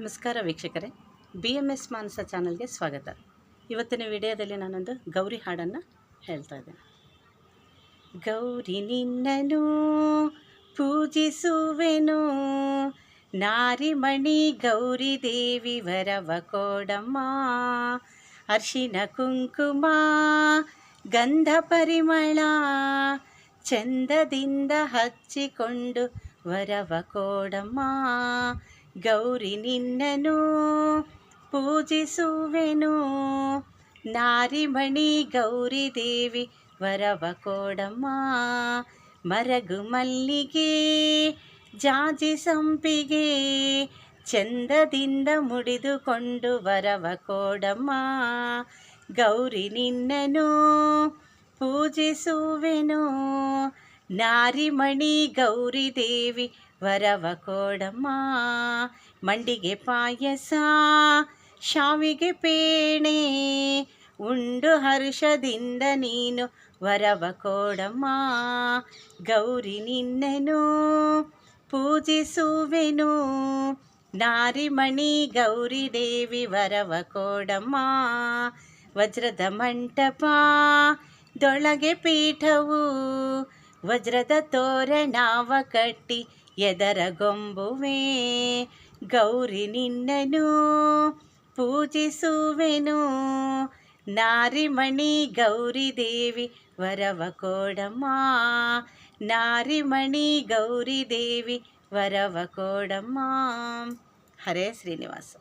ನಮಸ್ಕಾರ ವೀಕ್ಷಕರೇ. B M S ಮಾನಸ ಚಾನಲ್ಗೆ ಸ್ವಾಗತ. ಇವತ್ತಿನ ವಿಡಿಯೋದಲ್ಲಿ ನಾನೊಂದು ಗೌರಿ ಹಾಡನ್ನು ಹೇಳ್ತಾ ಇದ್ದೇನೆ. ಗೌರಿ ನಿನ್ನನು ಪೂಜಿಸುವೆನು. ನಾರಿಮಣಿ ಗೌರಿ ದೇವಿ ವರವ ಕೋಡಮ್ಮ. ಅರ್ಶಿನ ಕುಂಕುಮ, ಗಂಧ ಪರಿಮಳ, ಚಂದದಿಂದ ಹಚ್ಚಿಕೊಂಡು ವರವ ಕೋಡಮ್ಮ. ಗೌರಿ ನಿನ್ನನು ಪೂಜಿಸುವೆನು. ನಾರಿಮಣಿ ಗೌರಿ ದೇವಿ, ವರವ ಕೊಡಮ್ಮ, ಮರಗು ಮಲ್ಲಿಗೆ, ಜಾಜಿ ಸಂಪಿಗೆ, ಚಂದದಿಂದ ಮುಡಿದುಕೊಂಡು ವರವ ಕೊಡಮ್ಮ, ಗೌರಿ ನಿನ್ನನು ಪೂಜಿಸುವೆನು. ನಾರಿಮಣಿ ಗೌರಿ ದೇವಿ ವರವ ಕೋಡಮ್ಮ, ಮಂಡಿಗೆ ಪಾಯಸ, ಶಾವಿಗೆ ಪೇಣೆ, ಉಂಡು ಹರ್ಷದಿಂದ ನೀನು ವರವ ಕೋಡಮ್ಮ, ಗೌರಿ ನಿನ್ನನು ಪೂಜಿಸುವೆನು. ನಾರಿಮಣಿ ಗೌರಿ ದೇವಿ ವರವ ಕೋಡಮ್ಮ, ವಜ್ರದ ಮಂಟಪ, ದೊಳಗೆ ಪೀಠವು ವಜ್ರದ ತೋರಣವ ಕಟ್ಟಿ ಎದರ ಗೊಂಬುವೆ ಗೌರಿ ನಿನ್ನನು ಪೂಜಿಸುವೆನು ನಾರಿಮಣಿ ಗೌರಿ ದೇವಿ ವರವ ಕೋಡಮ್ಮ ನಾರಿಮಣಿ ಗೌರಿ ದೇವಿ ವರವ ಕೋಡಮ್ಮ ಹರೇ ಶ್ರೀನಿವಾಸ